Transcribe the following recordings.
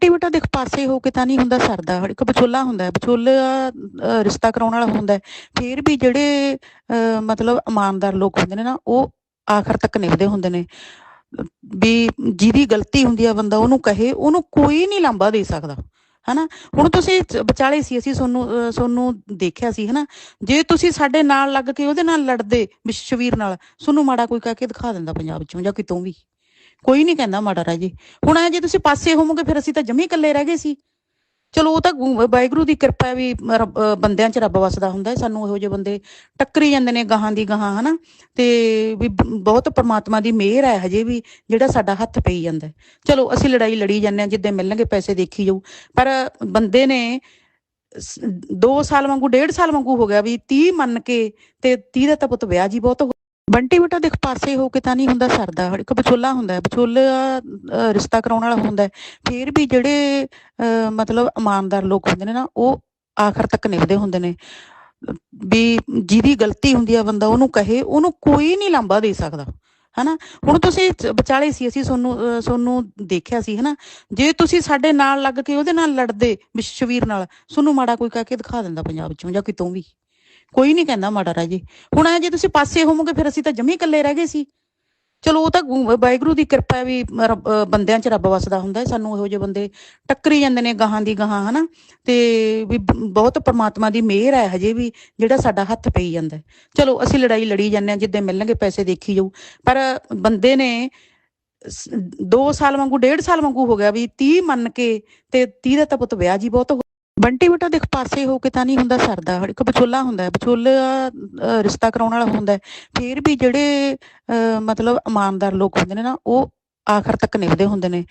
T ਬੇਟਾ ਦੇਖ ਪਾਸੇ ਹੋ ਕੇ ਤਾਂ ਨਹੀਂ ਹੁੰਦਾ ਸਰਦਾ ਇੱਕ ਵਿਚੋਲਾ ਹੁੰਦਾ ਵਿਚੋਲਾ ਰਿਸ਼ਤਾ ਕਰਾਉਣ ਵਾਲਾ ਹੁੰਦਾ ਫਿਰ ਵੀ ਜਿਹੜੇ ਮਤਲਬ ਇਮਾਨਦਾਰ ਲੋਕ ਹੁੰਦੇ ਨੇ ਨਾ, ਉਹ ਆਖਰ ਤੱਕ ਨਿਭਦੇ ਹੁੰਦੇ ਨੇ। ਵੀ ਜਿਹਦੀ ਗਲਤੀ ਹੁੰਦੀ ਆ ਬੰਦਾ, ਉਹਨੂੰ ਕਹੇ, ਉਹਨੂੰ ਕੋਈ ਨਹੀਂ ਲਾਂਬਾ ਦੇ ਸਕਦਾ, ਹਨਾ? ਹੁਣ ਤੁਸੀਂ ਵਿਚਾਲੇ ਸੀ, ਅਸੀਂ ਤੁਹਾਨੂੰ ਤੁਹਾਨੂੰ ਦੇਖਿਆ ਸੀ, ਹਨਾ? ਜੇ ਤੁਸੀਂ ਸਾਡੇ ਨਾਲ ਲੱਗ ਕੇ ਉਹਦੇ ਨਾਲ ਲੜਦੇ ਵਿਸ਼ਵੀਰ ਨਾਲ ਤੁਹਾਨੂੰ ਮਾੜਾ ਕੋਈ ਕਹਿ ਕੇ ਦਿਖਾ ਦਿੰਦਾ ਪੰਜਾਬ ਚੋਂ ਜਾਂ ਕਿਤੋਂ ਵੀ। ਕੋਈ ਨਹੀਂ ਕਹਿੰਦਾ ਮਾੜਾ ਰਾਜੇ। ਹੁਣ ਐ ਜੇ ਤੁਸੀਂ ਪਾਸੇ ਹੋਵੋਗੇ, ਫਿਰ ਅਸੀਂ ਤਾਂ ਜਮੀ ਇਕੱਲੇ ਰਹਿ ਗਏ ਸੀ। ਚਲੋ, ਉਹ ਤਾਂ ਵਾਹਿਗੁਰੂ ਦੀ ਕਿਰਪਾ ਵੀ ਰੱਬ- ਅਹ ਬੰਦਿਆਂ 'ਚ ਰੱਬ ਵਸਦਾ ਹੁੰਦਾ ਹੈ। ਸਾਨੂੰ ਇਹੋ ਜਿਹੇ ਬੰਦੇ ਟੱਕਰੀ ਜਾਂਦੇ ਨੇ ਗਾਹਾਂ ਦੀ ਗਾਹਾਂ, ਹਨਾ? ਤੇ ਵੀ ਬ- ਬਹੁਤ ਪਰਮਾਤਮਾ ਦੀ ਮਿਹਰ ਹੈ ਹਜੇ ਵੀ, ਜਿਹੜਾ ਸਾਡਾ ਹੱਥ ਪਈ ਜਾਂਦਾ ਹੈ। ਚਲੋ, ਅਸੀਂ ਲੜਾਈ ਲੜੀ ਜਾਂਦੇ ਹਾਂ, ਜਿੱਦਾਂ ਮਿਲਣਗੇ ਪੈਸੇ ਦੇਖੀ ਜਾਊ। ਪਰ ਬੰਦੇ ਨੇ 2 ਸਾਲ ਵਾਂਗੂ, ਡੇਢ ਸਾਲ ਵਾਂਗੂ ਹੋ ਗਿਆ ਵੀ 30 ਮੰਨ ਕੇ ਤੇ 30 ਦਾ ਤਾਂ ਪੁੱਤ ਵਿਆਹ ਜੀ ਬਹੁਤ ਹੋ- ਬੰਟੀ ਬੇਟਾ ਦੇਖ ਪਾਸੇ ਹੋ ਕੇ ਤਾਂ ਨਹੀਂ ਹੁੰਦਾ ਸਰਦਾ ਇੱਕ ਵਿਚੋਲਾ ਹੁੰਦਾ ਵਿਚੋਲਾ ਰਿਸ਼ਤਾ ਕਰਾਉਣ ਵਾਲਾ ਹੁੰਦਾ ਫਿਰ ਵੀ ਜਿਹੜੇ ਮਤਲਬ ਇਮਾਨਦਾਰ ਲੋਕ ਹੁੰਦੇ ਨੇ ਨਾ ਉਹ ਆਖਰ ਤੱਕ ਨਿਭਦੇ ਹੁੰਦੇ ਨੇ। ਵੀ ਜਿਹਦੀ ਗਲਤੀ ਹੁੰਦੀ ਆ ਬੰਦਾ ਉਹਨੂੰ ਕਹੇ ਉਹਨੂੰ ਕੋਈ ਨਹੀਂ ਲਾਂਬਾ ਦੇ ਸਕਦਾ ਹਨਾ? ਹੁਣ ਤੁਸੀਂ ਵਿਚਾਲੇ ਸੀ ਅਸੀਂ ਤੁਹਾਨੂੰ ਅਹ, ਤੁਹਾਨੂੰ ਦੇਖਿਆ ਸੀ ਹਨਾ? ਜੇ ਤੁਸੀਂ ਸਾਡੇ ਨਾਲ ਲੱਗ ਕੇ ਉਹਦੇ ਨਾਲ ਲੜਦੇ ਵਿਸ਼ਵੀਰ ਨਾਲ ਤੁਹਾਨੂੰ ਮਾੜਾ ਕੋਈ ਕਹਿ ਕੇ ਦਿਖਾ ਦਿੰਦਾ ਪੰਜਾਬ ਚੋਂ ਜਾਂ ਕਿਤੋਂ ਵੀ। ਕੋਈ ਨਹੀਂ ਕਹਿੰਦਾ ਮਾੜਾ ਰਾਜੇ। ਹੁਣ ਐ ਜੇ ਤੁਸੀਂ ਪਾਸੇ ਹੋਵੋਗੇ, ਫਿਰ ਅਸੀਂ ਤਾਂ ਜਮੀ ਇਕੱਲੇ ਰਹਿ ਗਏ ਸੀ। ਚਲੋ, ਉਹ ਤਾਂ ਵਾਹਿਗੁਰੂ ਦੀ ਕਿਰਪਾ ਵੀ ਬੰਦਿਆਂ 'ਚ ਰੱਬ ਵਸਦਾ ਹੁੰਦਾ ਹੈ। ਸਾਨੂੰ ਇਹੋ ਜਿਹੇ ਬੰਦੇ ਟੱਕਰੀ ਜਾਂਦੇ ਨੇ ਗਾਹਾਂ ਦੀ ਗਾਹਾਂ, ਹਨਾ? ਤੇ ਵੀ ਬਹੁਤ ਪ੍ਰਮਾਤਮਾ ਦੀ ਮਿਹਰ ਹੈ ਹਜੇ ਵੀ, ਜਿਹੜਾ ਸਾਡਾ ਹੱਥ ਪਈ ਜਾਂਦਾ ਚਲੋ, ਅਸੀਂ ਲੜਾਈ ਲੜੀ ਜਾਂਦੇ ਹਾਂ, ਜਿੱਦਾਂ ਮਿਲਣਗੇ ਪੈਸੇ ਦੇਖੀ ਜਾਊ। ਪਰ ਬੰਦੇ ਨੇ 2 ਸਾਲ ਵਾਂਗੂ, ਡੇਢ ਸਾਲ ਵਾਂਗੂ ਹੋ ਗਿਆ ਵੀ 30 ਮੰਨ ਕੇ ਤੇ 30 ਦਾ ਤਾਂ ਪੁੱਤ ਵਿਆਹ ਜੀ ਬਹੁਤ ਬੰਟੀ ਬੇਟਾ ਦੇਖ ਪਾਸੇ ਹੋ ਕੇ ਤਾਂ ਨਹੀਂ ਹੁੰਦਾ ਸਰਦਾ ਇੱਕ ਵਿਚੋਲਾ ਹੁੰਦਾ ਹੈ ਰਿਸ਼ਤਾ ਕਰਾਉਣ ਵਾਲਾ ਹੁੰਦਾ ਹੈ ਫਿਰ ਵੀ ਜਿਹੜੇ ਮਤਲਬ ਇਮਾਨਦਾਰ ਲੋਕ ਹੁੰਦੇ ਨੇ ਨਾ ਉਹ ਆਖਰ ਤੱਕ ਨਿਭਦੇ ਹੁੰਦੇ ਨੇ।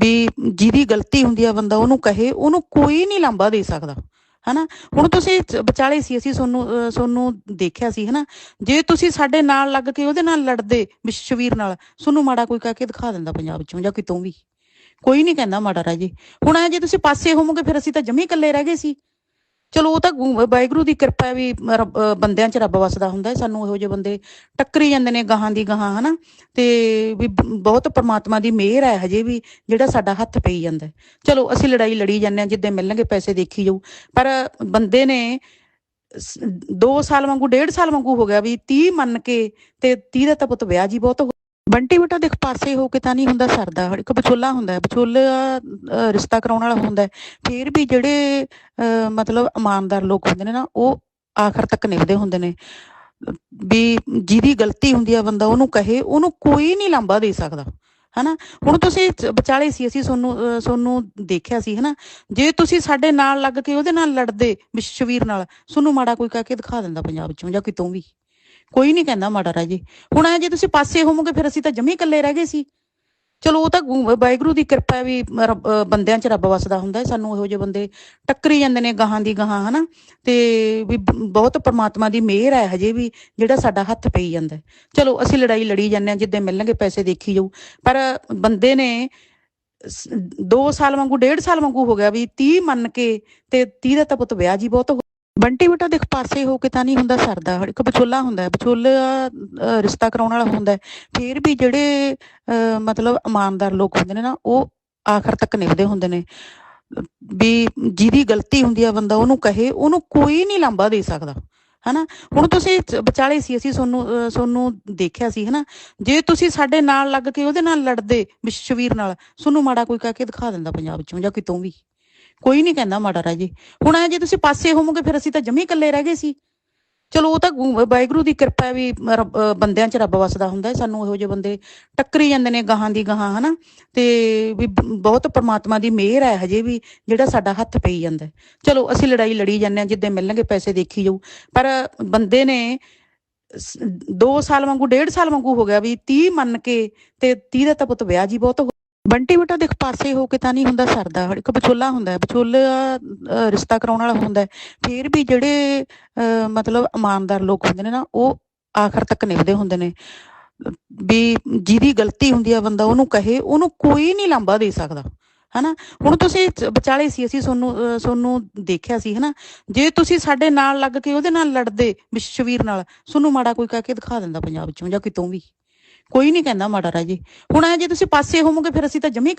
ਵੀ ਜਿਹਦੀ ਗਲਤੀ ਹੁੰਦੀ ਆ ਬੰਦਾ ਉਹਨੂੰ ਕਹੇ ਉਹਨੂੰ ਕੋਈ ਨਹੀਂ ਲਾਂਬਾ ਦੇ ਸਕਦਾ ਹਨਾ? ਹੁਣ ਤੁਸੀਂ ਵਿਚਾਲੇ ਸੀ ਅਸੀਂ ਤੁਹਾਨੂੰ ਅਹ, ਤੁਹਾਨੂੰ ਦੇਖਿਆ ਸੀ ਹਨਾ? ਜੇ ਤੁਸੀਂ ਸਾਡੇ ਨਾਲ ਲੱਗ ਕੇ ਉਹਦੇ ਨਾਲ ਲੜਦੇ ਵਿਸ਼ਵੀਰ ਨਾਲ ਤੁਹਾਨੂੰ ਮਾੜਾ ਕੋਈ ਕਹਿ ਕੇ ਦਿਖਾ ਦਿੰਦਾ ਪੰਜਾਬ ਚੋਂ ਜਾਂ ਕਿਤੋਂ ਵੀ। ਕੋਈ ਨਹੀਂ ਕਹਿੰਦਾ ਮਾੜਾ ਰਾਜੇ। ਹੁਣ ਐ ਜੇ ਤੁਸੀਂ ਪਾਸੇ ਹੋਵੋਗੇ, ਫਿਰ ਅਸੀਂ ਤਾਂ ਜਮੀ ਇਕੱਲੇ ਰਹਿ ਗਏ ਸੀ। ਚਲੋ, ਉਹ ਤਾਂ ਵਾਹਿਗੁਰੂ ਦੀ ਕਿਰਪਾ ਵੀ ਬੰਦਿਆਂ 'ਚ ਰੱਬ ਵਸਦਾ ਹੁੰਦਾ ਹੈ। ਸਾਨੂੰ ਇਹੋ ਜਿਹੇ ਬੰਦੇ ਟੱਕਰੀ ਜਾਂਦੇ ਨੇ ਗਾਹਾਂ ਦੀ ਗਾਹਾਂ, ਹਨਾ? ਤੇ ਵੀ ਬਹੁਤ ਪ੍ਰਮਾਤਮਾ ਦੀ ਮਿਹਰ ਹੈ ਹਜੇ ਵੀ, ਜਿਹੜਾ ਸਾਡਾ ਹੱਥ ਪਈ ਜਾਂਦਾ ਚਲੋ, ਅਸੀਂ ਲੜਾਈ ਲੜੀ ਜਾਂਦੇ ਹਾਂ, ਜਿੱਦਾਂ ਮਿਲਣਗੇ ਪੈਸੇ ਦੇਖੀ ਜਾਊ। ਪਰ ਬੰਦੇ ਨੇ 2 ਸਾਲ ਵਾਂਗੂ, ਡੇਢ ਸਾਲ ਵਾਂਗੂ ਹੋ ਗਿਆ ਵੀ 30 ਮੰਨ ਕੇ ਤੇ 30 ਦਾ ਤਾਂ ਪੁੱਤ ਵਿਆਹ ਜੀ ਬਹੁਤ ਬੰਟੀ ਬੇਟਾ ਦੇਖ ਪਾਸੇ ਹੋ ਕੇ ਤਾਂ ਨਹੀਂ ਹੁੰਦਾ ਸਰਦਾ ਇੱਕ ਵਿਚੋਲਾ ਹੁੰਦਾ ਵਿਚੋਲਾ ਰਿਸ਼ਤਾ ਕਰਾਉਣ ਵਾਲਾ ਹੁੰਦਾ ਹੈ। ਫਿਰ ਵੀ ਜਿਹੜੇ ਮਤਲਬ ਇਮਾਨਦਾਰ ਲੋਕ ਹੁੰਦੇ ਨੇ ਨਾ ਉਹ ਆਖਰ ਤੱਕ ਨਿਭਦੇ ਹੁੰਦੇ ਨੇ। ਵੀ ਜਿਹਦੀ ਗਲਤੀ ਹੁੰਦੀ ਆ ਬੰਦਾ ਉਹਨੂੰ ਕਹੇ ਉਹਨੂੰ ਕੋਈ ਨਹੀਂ ਲਾਂਬਾ ਦੇ ਸਕਦਾ ਹਨਾ? ਹੁਣ ਤੁਸੀਂ ਵਿਚਾਲੇ ਸੀ ਅਸੀਂ ਤੁਹਾਨੂੰ ਅਹ, ਤੁਹਾਨੂੰ ਦੇਖਿਆ ਸੀ ਹਨਾ? ਜੇ ਤੁਸੀਂ ਸਾਡੇ ਨਾਲ ਲੱਗ ਕੇ ਉਹਦੇ ਨਾਲ ਲੜਦੇ ਵਿਸ਼ਵੀਰ ਨਾਲ ਤੁਹਾਨੂੰ ਮਾੜਾ ਕੋਈ ਕਹਿ ਕੇ ਦਿਖਾ ਦਿੰਦਾ ਪੰਜਾਬ ਚੋਂ ਜਾਂ ਕਿਤੋਂ ਵੀ। ਕੋਈ ਨਹੀਂ ਕਹਿੰਦਾ ਮਾੜਾ ਰਾਜੇ। ਹੁਣ ਐ ਜੇ ਤੁਸੀਂ ਪਾਸੇ ਹੋਵੋਗੇ, ਫਿਰ ਅਸੀਂ ਤਾਂ ਜਮੀ ਇਕੱਲੇ ਰਹਿ ਗਏ ਸੀ। ਚਲੋ, ਉਹ ਤਾਂ ਵਾਹਿਗੁਰੂ ਦੀ ਕਿਰਪਾ ਵੀ ਬੰਦਿਆਂ 'ਚ ਰੱਬ ਵਸਦਾ ਹੁੰਦਾ ਹੈ। ਸਾਨੂੰ ਇਹੋ ਜਿਹੇ ਬੰਦੇ ਟੱਕਰੀ ਜਾਂਦੇ ਨੇ ਗਾਹਾਂ ਦੀ ਗਾਹਾਂ, ਹਨਾ? ਤੇ ਵੀ ਬਹੁਤ ਪਰਮਾਤਮਾ ਦੀ ਮਿਹਰ ਹੈ ਹਜੇ ਵੀ, ਜਿਹੜਾ ਸਾਡਾ ਹੱਥ ਪਈ ਜਾਂਦਾ ਚਲੋ, ਅਸੀਂ ਲੜਾਈ ਲੜੀ ਜਾਂਦੇ ਹਾਂ, ਜਿੱਦਾਂ ਮਿਲਣਗੇ ਪੈਸੇ ਦੇਖੀ ਜਾਊ। ਪਰ ਬੰਦੇ ਨੇ 2 ਸਾਲ ਵਾਂਗੂ, ਡੇਢ ਸਾਲ ਵਾਂਗੂ ਹੋ ਗਿਆ ਵੀ 30 ਮੰਨ ਕੇ ਤੇ 30 ਦਾ ਤਾਂ ਪੁੱਤ ਵਿਆਹ ਜੀ ਬਹੁਤ ਬੰਟੀ ਬੇਟਾ ਦੇਖ ਪਾਸੇ ਹੋ ਕੇ ਤਾਂ ਨਹੀਂ ਹੁੰਦਾ ਸਰਦਾ ਇੱਕ ਵਿਚੋਲਾ ਹੁੰਦਾ ਹੈ ਰਿਸ਼ਤਾ ਕਰਾਉਣ ਵਾਲਾ ਹੁੰਦਾ ਹੈ ਫਿਰ ਵੀ ਜਿਹੜੇ ਮਤਲਬ ਇਮਾਨਦਾਰ ਲੋਕ ਹੁੰਦੇ ਨੇ ਨਾ ਉਹ ਆਖਰ ਤੱਕ ਨਿਭਦੇ ਹੁੰਦੇ ਨੇ। ਵੀ ਜਿਹਦੀ ਗਲਤੀ ਹੁੰਦੀ ਆ ਬੰਦਾ ਉਹਨੂੰ ਕਹੇ ਉਹਨੂੰ ਕੋਈ ਨਹੀਂ ਲਾਂਬਾ ਦੇ ਸਕਦਾ ਹਨਾ? ਹੁਣ ਤੁਸੀਂ ਵਿਚਾਲੇ ਸੀ ਅਸੀਂ ਤੁਹਾਨੂੰ ਅਹ, ਤੁਹਾਨੂੰ ਦੇਖਿਆ ਸੀ ਹਨਾ? ਜੇ ਤੁਸੀਂ ਸਾਡੇ ਨਾਲ ਲੱਗ ਕੇ ਉਹਦੇ ਨਾਲ ਲੜਦੇ ਵਿਸ਼ਵੀਰ ਨਾਲ ਤੁਹਾਨੂੰ ਮਾੜਾ ਕੋਈ ਕਹਿ ਕੇ ਦਿਖਾ ਦਿੰਦਾ ਪੰਜਾਬ ਚੋਂ ਜਾਂ ਕਿਤੋਂ ਵੀ। ਕੋਈ ਨਹੀਂ ਕਹਿੰਦਾ ਮਾੜਾ ਰਾਜੇ। ਹੁਣ ਜੇ ਤੁਸੀਂ ਪਾਸੇ ਹੋਵੋਗੇ, ਫਿਰ ਅਸੀਂ ਤਾਂ ਜਮੀ ਇਕੱਲੇ ਰਹਿ ਗਏ ਸੀ। ਚਲੋ, ਉਹ ਤਾਂ ਵਾਹਿਗੁਰੂ ਦੀ ਕਿਰਪਾ ਵੀ ਬੰਦਿਆਂ 'ਚ ਰੱਬ ਵਸਦਾ ਹੁੰਦਾ ਹੈ। ਸਾਨੂੰ ਇਹੋ ਜਿਹੇ ਬੰਦੇ ਟੱਕਰੀ ਜਾਂਦੇ ਨੇ ਗਾਹਾਂ ਦੀ ਗਾਹਾਂ, ਹਨਾ? ਤੇ ਵੀ ਬਹੁਤ ਪ੍ਰਮਾਤਮਾ ਦੀ ਮਿਹਰ ਹੈ ਹਜੇ ਵੀ, ਜਿਹੜਾ ਸਾਡਾ ਹੱਥ ਪਈ ਜਾਂਦਾ ਚਲੋ, ਅਸੀਂ ਲੜਾਈ ਲੜੀ ਜਾਂਦੇ ਹਾਂ, ਜਿੱਦਾਂ ਮਿਲਣਗੇ ਪੈਸੇ ਦੇਖੀ ਜਾਊ। ਪਰ ਬੰਦੇ ਨੇ 2 ਸਾਲ ਵਾਂਗੂ, ਡੇਢ ਸਾਲ ਵਾਂਗੂ ਹੋ ਗਿਆ ਵੀ 30 ਮੰਨ ਕੇ ਤੇ 30 ਦਾ ਤਾਂ ਪੁੱਤ ਵਿਆਹ ਜੀ ਬਹੁਤ ਬੰਟੀ ਬਟਾ ਦੇਖ ਪਾਸੇ ਹੋ ਕੇ ਤਾਂ ਨਹੀਂ ਹੁੰਦਾ ਸਰਦਾ ਇੱਕ ਵਿਚੋਲਾ ਹੁੰਦਾ ਵਿਚੋਲਾ ਰਿਸ਼ਤਾ ਕਰਾਉਣ ਵਾਲਾ ਹੁੰਦਾ ਹੈ। ਫਿਰ ਵੀ ਜਿਹੜੇ ਮਤਲਬ ਇਮਾਨਦਾਰ ਲੋਕ ਹੁੰਦੇ ਨੇ ਨਾ ਉਹ ਆਖਰ ਤੱਕ ਨਿਭਦੇ ਹੁੰਦੇ ਨੇ। ਵੀ ਜਿਹਦੀ ਗਲਤੀ ਹੁੰਦੀ ਆ ਬੰਦਾ ਉਹਨੂੰ ਕਹੇ ਉਹਨੂੰ ਕੋਈ ਨਹੀਂ ਲਾਂਬਾ ਦੇ ਸਕਦਾ ਹਨਾ? ਹੁਣ ਤੁਸੀਂ ਵਿਚਾਲੇ ਸੀ ਅਸੀਂ ਤੁਹਾਨੂੰ ਅਹ, ਤੁਹਾਨੂੰ ਦੇਖਿਆ ਸੀ ਹਨਾ? ਜੇ ਤੁਸੀਂ ਸਾਡੇ ਨਾਲ ਲੱਗ ਕੇ ਉਹਦੇ ਨਾਲ ਲੜਦੇ ਵਿਸ਼ਵੀਰ ਨਾਲ ਤੁਹਾਨੂੰ ਮਾੜਾ ਕੋਈ ਕਹਿ ਕੇ ਦਿਖਾ ਦਿੰਦਾ ਪੰਜਾਬ ਚੋਂ ਜਾਂ ਕਿਤੋਂ ਵੀ। ਕੋਈ ਨਹੀਂ ਕਹਿੰਦਾ ਮਾੜਾ ਰਾਜੀ। ਹੁਣ ਆ ਜੇ ਤੁਸੀਂ ਪਾਸੇ ਹੋਵੋਗੇ, ਫਿਰ ਅਸੀਂ ਤਾਂ ਜਮੀ ਇਕੱਲੇ